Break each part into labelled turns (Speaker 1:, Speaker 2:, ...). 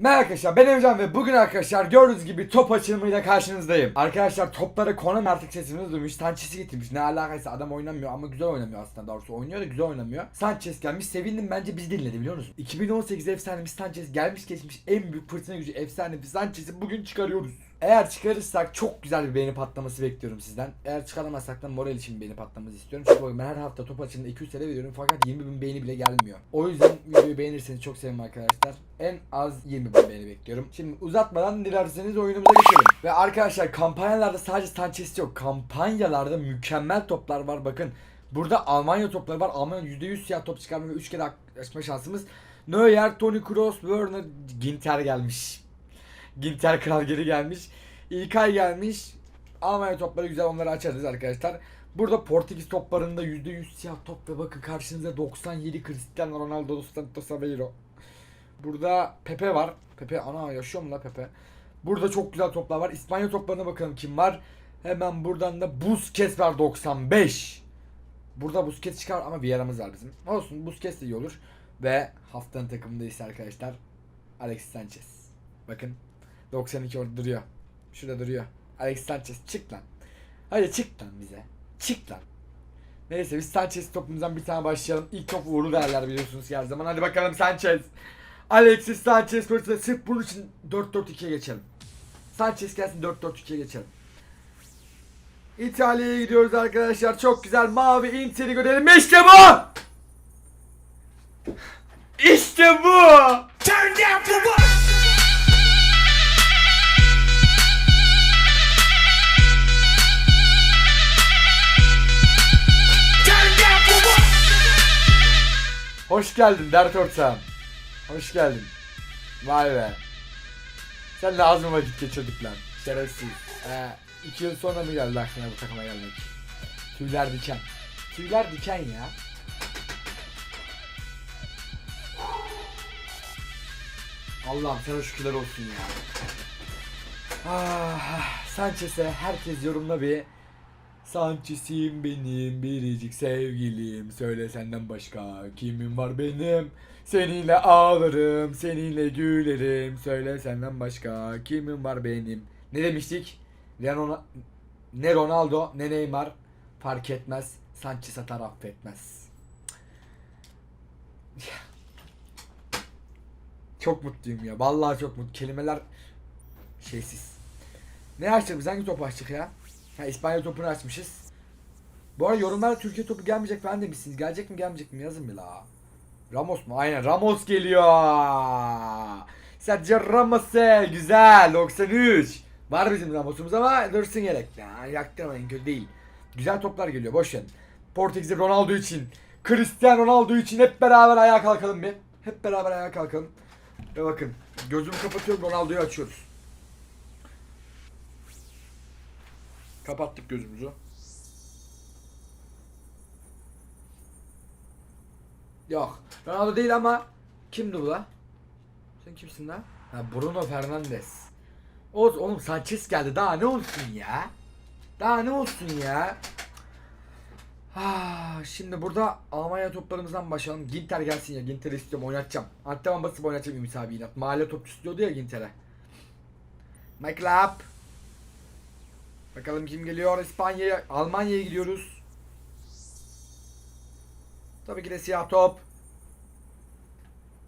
Speaker 1: Merhaba arkadaşlar ben Emrecan ve bugün arkadaşlar gördüğünüz gibi top açılımıyla karşınızdayım. Arkadaşlar toplara Konami artık sesimizi duymuş. Sanchez'i getirmiş. Ne alakaysa adam oynamıyor ama güzel oynamıyor aslında. Doğrusu oynuyor da güzel oynamıyor. Sanchez gelmiş sevindim bence biz dinledi biliyor musun? 2018 efsanemiz Sanchez gelmiş geçmiş en büyük fırtına gücü efsane bir Sanchez'i bugün çıkarıyoruz. Eğer çıkarırsak çok güzel bir beğeni patlaması bekliyorum sizden. Eğer çıkaramazsak da moral için beğeni patlaması istiyorum. Çünkü ben her hafta top açımında 200 TL veriyorum fakat 20 bin beğeni bile gelmiyor. O yüzden videoyu beğenirseniz çok sevinirim arkadaşlar. En az 20 bin beğeni bekliyorum. Şimdi uzatmadan dilerseniz oyunumuza geçelim. Ve arkadaşlar kampanyalarda sadece Sanchez yok. Kampanyalarda mükemmel toplar var bakın. Burada Almanya topları var. Almanya %100 siyah top çıkarma ve 3 kere açma şansımız. Neuer, Toni Kroos, Werner, Ginter gelmiş. Ginter Kral geri gelmiş. İlkay gelmiş. Almanya topları güzel onları açarız arkadaşlar. Burada Portekiz toplarında %100 siyah top ve bakın karşınızda 97 Cristiano Ronaldo Santos Aveiro. Burada Pepe var. Pepe ana yaşıyor mu la Pepe? Burada çok güzel toplar var. İspanya toplarına bakalım kim var. Hemen buradan da Busquets var 95. Burada Busquets çıkar ama Vieira'mız var bizim. Olsun Busquets de iyi olur. Ve haftanın takımında ise arkadaşlar Alexis Sanchez. Bakın 92 orada duruyor. Şurada duruyor. Alex Sanchez çık lan. Hadi çık lan bize. Çık lan. Neyse biz Sanchez topumuzdan bir tane başlayalım. İlk top uğurlu derler biliyorsunuz ki her zaman. Hadi bakalım Sanchez. Alexis Sanchez fırsatı sırf bunun için 4-4-2'ye geçelim. Sanchez gelsin 4-4-2'ye geçelim. İtalya'ya gidiyoruz arkadaşlar. Çok güzel mavi Inter'i görelim. İşte bu! İşte bu!
Speaker 2: Turn down for
Speaker 1: Hoş geldin dert ortağım. Hoş geldin. Vay be. Sen az mı vakit geçirdik lan? Şerefsiz. Ee, iki yıl sonra mı geldi aklına bu takıma gelmek? Tüyler diken. Tüyler diken ya. Allah'ım sana şükürler olsun ya. Ah, Sanchez'e herkes yorumla bir Sanchez'im benim biricik sevgilim. Söyle senden başka kimim var benim? Seninle ağlarım seninle gülerim. Söyle senden başka kimim var benim? Ne demiştik? Ne, Ron- ne Ronaldo ne Neymar. Fark etmez Sanchez atar affetmez. Çok mutluyum ya vallahi çok mutlu. Kelimeler şeysiz. Ne açtık biz? Hangi topu açtık ya? Ha İspanya topunu açmışız. Bu arada yorumlarda Türkiye topu gelmeyecek falan demişsiniz. Gelecek mi gelmeyecek mi yazın bir la. Ramos mu? Aynen Ramos geliyor. Sergio Ramos güzel 93. Var bizim Ramos'umuz ama dursun gerek. Ya, yaktırmayın kötü değil. Güzel toplar geliyor boş verin. Portekiz'de Ronaldo için, Cristiano Ronaldo için hep beraber ayağa kalkalım bir. Hep beraber ayağa kalkalım. Ve bakın gözümü kapatıyorum Ronaldo'yu açıyoruz. Kapattık gözümüzü. Yok. Ronaldo değil ama kimdi bu la? Sen kimsin lan? Ha Bruno Fernandes. Oğuz oğlum Sanchez geldi. Daha ne olsun ya? Daha ne olsun ya? Ah, şimdi burada Almanya toplarımızdan başlayalım. Ginter gelsin ya. Ginter istiyorum oynatacağım. Antrenman basıp oynatacağım Ümit abi inat. Mahalle topçu istiyordu ya Ginter'e. Michael up. Bakalım kim geliyor İspanya'ya, Almanya'ya gidiyoruz. Tabii ki de siyah top.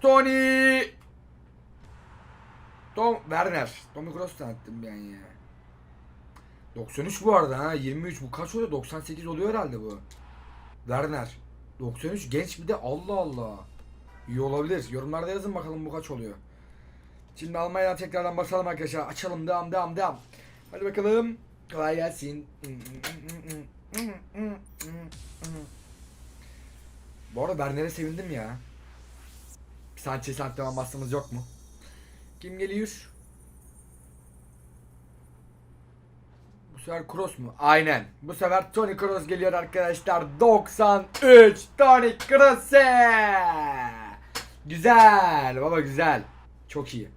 Speaker 1: Tony. Tom Werner. Tommy Kroos tanıttım ben ya. 93 bu arada ha 23 bu kaç oluyor 98 oluyor herhalde bu. Werner. 93 genç bir de Allah Allah. İyi olabilir. Yorumlarda yazın bakalım bu kaç oluyor. Şimdi Almanya'dan tekrardan basalım arkadaşlar. Açalım devam devam devam. Hadi bakalım. Kolay gelsin. Bu arada Werner'e sevindim ya. Sanchez antrenman bastığımız yok mu? Kim geliyor? Bu sefer Kroos mu? Aynen. Bu sefer Toni Kroos geliyor arkadaşlar. 93 Toni Kroos. Güzel baba güzel. Çok iyi.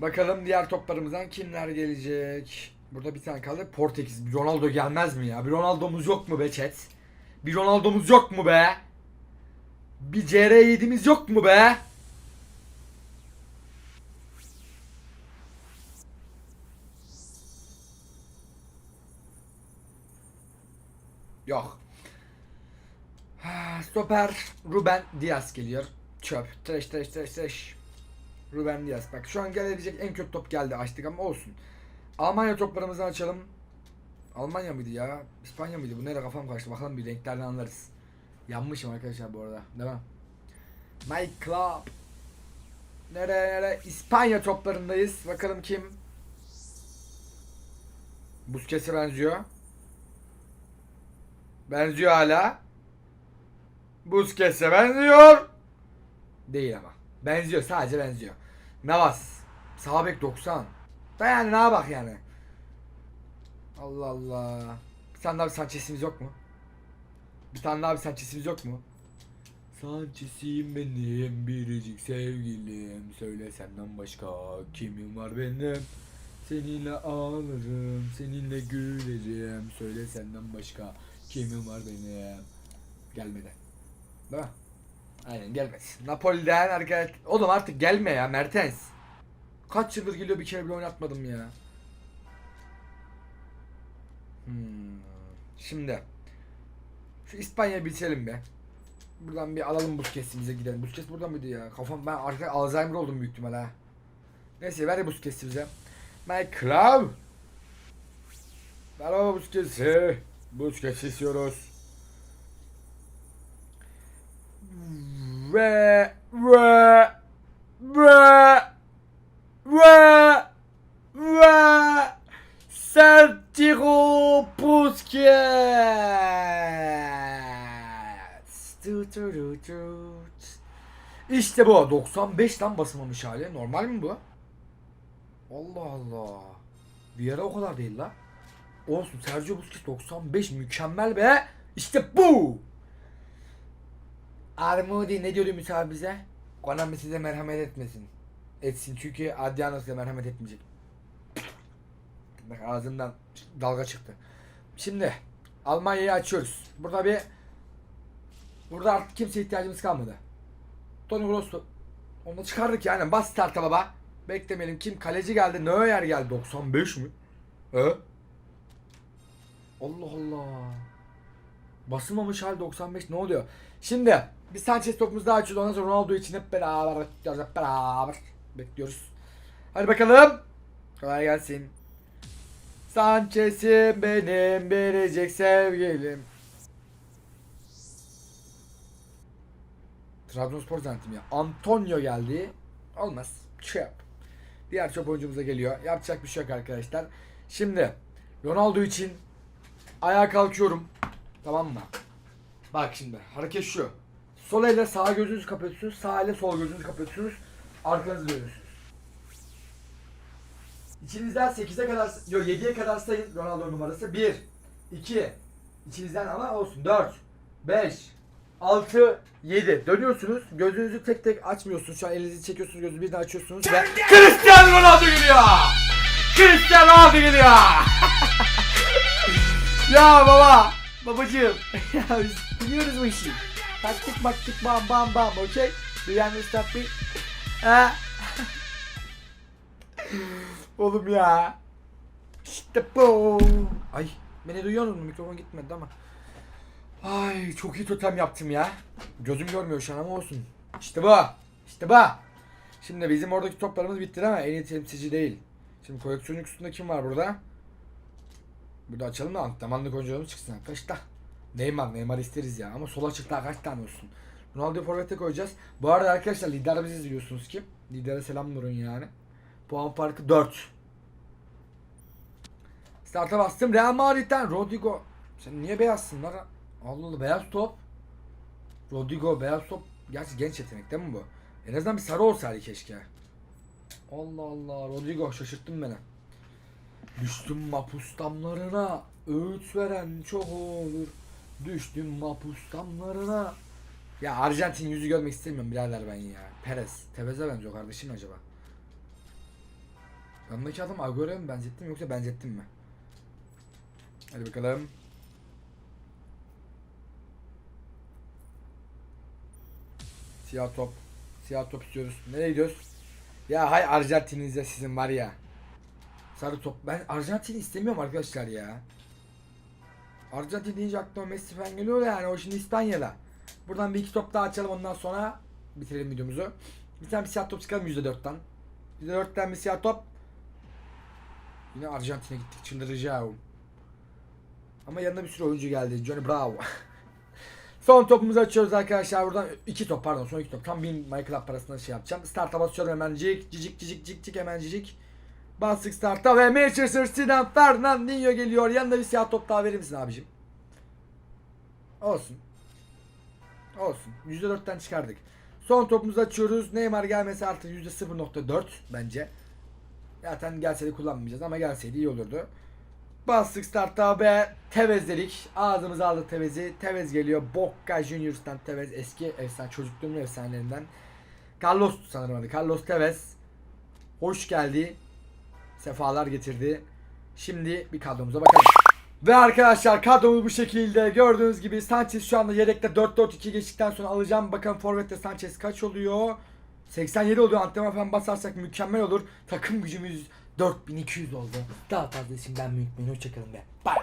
Speaker 1: Bakalım diğer toplarımızdan kimler gelecek? Burada bir tane kaldı. Portekiz. Bir Ronaldo gelmez mi ya? Bir Ronaldo'muz yok mu be chat? Bir Ronaldo'muz yok mu be? Bir CR7'miz yok mu be? Yok. Stoper Ruben Diaz geliyor. Çöp. Trash trash trash trash. Ruben Diaz. Bak şu an gelebilecek en kötü top geldi açtık ama olsun. Almanya toplarımızı açalım. Almanya mıydı ya? İspanya mıydı? Bu nereye kafam karıştı. Bakalım bir renklerden anlarız. Yanmışım arkadaşlar bu arada. Mi? My Club. Nere nere? İspanya toplarındayız. Bakalım kim? Busquets'e benziyor. Benziyor hala. Busquets'e benziyor. Değil ama. Benziyor sadece benziyor. Navas. Sağ bek 90. Da yani ne bak yani. Allah Allah. Bir tane daha bir Sanchez'imiz yok mu? Bir tane daha bir Sanchez'imiz yok mu? Sanchez'im benim biricik sevgilim Söyle senden başka kimim var benim Seninle ağlarım seninle gülerim Söyle senden başka kimim var benim Gelmedi Değil mi? Aynen gelmedi Napoli'den arkadaş Oğlum artık gelme ya Mertens Kaç yıldır geliyor bir kere bile oynatmadım ya Hmm. Şimdi Şu İspanya'yı bitirelim be Buradan bir alalım Busquets'imize gidelim. Busquets burada mıydı ya? Kafam ben arka Alzheimer oldum büyük ihtimal ha. Neyse ver Busquets'i bize. My club. Ver baba Busquets'i. Busquets istiyoruz. Ve ve ve ve ve Sergio Busquets. İşte bu 95 lan basılmamış hali. Normal mi bu? Allah Allah. Bir ara o kadar değil la. Olsun Sergio Busquets 95 mükemmel be. İşte bu. Armudi ne diyor Ümit abi bize? Konami size merhamet etmesin. Etsin çünkü Adriano size merhamet etmeyecek. Bak ağzımdan dalga çıktı. Şimdi Almanya'yı açıyoruz. Burada bir Burada artık kimseye ihtiyacımız kalmadı. Toni Kroos onu çıkardık yani. Bas starta baba. Beklemeyelim. Kim? Kaleci geldi. Neuer geldi. 95 mi? He? Allah Allah. Basılmamış hal 95 ne oluyor? Şimdi bir Sanchez topumuzu daha açıyoruz. Ondan sonra Ronaldo için hep beraber bekliyoruz. Hep beraber bekliyoruz. Hadi bakalım. Kolay gelsin. Sanchez'im benim biricik sevgilim. Trabzonspor zannettim ya. Antonio geldi. Olmaz. Çöp. Diğer çöp oyuncumuza geliyor. Yapacak bir şey yok arkadaşlar. Şimdi Ronaldo için ayağa kalkıyorum. Tamam mı? Bak şimdi hareket şu. Sol elle sağ gözünüzü kapatıyorsunuz. Sağ elle sol gözünüzü kapatıyorsunuz. Arkanızı dönüyorsunuz. İçinizden 8'e kadar, yok 7'ye kadar sayın Ronaldo numarası. 1, 2, içinizden ama olsun 4, 5, 6, 7. Dönüyorsunuz. Gözünüzü tek tek açmıyorsunuz. Şu an elinizi çekiyorsunuz. Gözünü birden açıyorsunuz. Ve Cristiano Ronaldo geliyor. Cristiano Ronaldo geliyor. ya baba. Babacığım. ya biz biliyoruz bu işi. Taktik maktik bam bam bam. Okey. Do you understand? Oğlum ya. İşte bu. Ay beni duyuyor musun? Mikrofon gitmedi ama. Ay çok iyi totem yaptım ya. Gözüm görmüyor şu an ama olsun. İşte bu. İşte bu. Şimdi bizim oradaki toplarımız bitti ama en iyi temsilci değil. Şimdi koleksiyonun üstünde kim var burada? Burada açalım da antrenmanlık oyuncularımız çıksın arkadaşlar. Neymar, Neymar isteriz ya ama sola çıktı kaç tane olsun. Ronaldo forvete koyacağız. Bu arada arkadaşlar lider biziz biliyorsunuz ki. Lidere selam durun yani. Puan farkı 4. Start'a bastım. Real Madrid'den Rodrigo. Sen niye beyazsın lan? Allah Allah beyaz top. Rodrigo beyaz top. Gerçi genç yetenek değil mi bu? En azından bir sarı olsaydı keşke. Allah Allah Rodrigo şaşırttın beni. Düştüm mapus damlarına. Öğüt veren çok olur. Düştüm mapus damlarına. Ya Arjantin yüzü görmek istemiyorum birader ben ya. Perez. Tevez'e benziyor kardeşim acaba? Yanındaki adam Agüero'ya mı benzettim yoksa benzettim mi? Hadi bakalım. Siyah top. Siyah top istiyoruz. Nereye gidiyoruz? Ya hay Arjantin'inize sizin var ya. Sarı top. Ben Arjantin'i istemiyorum arkadaşlar ya. Arjantin deyince aklıma Messi falan geliyor yani o şimdi İspanya'da. Buradan bir iki top daha açalım ondan sonra bitirelim videomuzu. Bir tane bir siyah top çıkalım %4'ten. %4'ten bir siyah top. Yine Arjantin'e gittik çıldıracağım. Ama yanına bir sürü oyuncu geldi. Johnny Bravo. son topumuzu açıyoruz arkadaşlar. Buradan iki top pardon son iki top. Tam 1000 Michael parasına şey yapacağım. Start'a basıyorum hemen cik cicik cicik cicik cicik hemen cicik. Bastık start'a ve Manchester City'den Fernandinho geliyor. Yanında bir siyah top daha verir misin abicim? Olsun. Olsun. %4'ten çıkardık. Son topumuzu açıyoruz. Neymar gelmesi artık %0.4 bence. Zaten gelseydi kullanmayacağız ama gelseydi iyi olurdu. Bastık start'a ve Tevez dedik. Ağzımıza aldık Tevez'i. Tevez geliyor. Boca Juniors'tan Tevez. Eski efsane çocukluğumun efsanelerinden. Carlos sanırım adı. Carlos Tevez. Hoş geldi. Sefalar getirdi. Şimdi bir kadromuza bakalım. Ve arkadaşlar kadromuz bu şekilde. Gördüğünüz gibi Sanchez şu anda yedekte 4-4-2 geçtikten sonra alacağım. Bakalım forvette Sanchez kaç oluyor? 87 oluyor. Antrenman falan basarsak mükemmel olur. Takım gücümüz 4200 oldu. Daha fazla için ben büyütmeyin. Hoşçakalın be. Bye.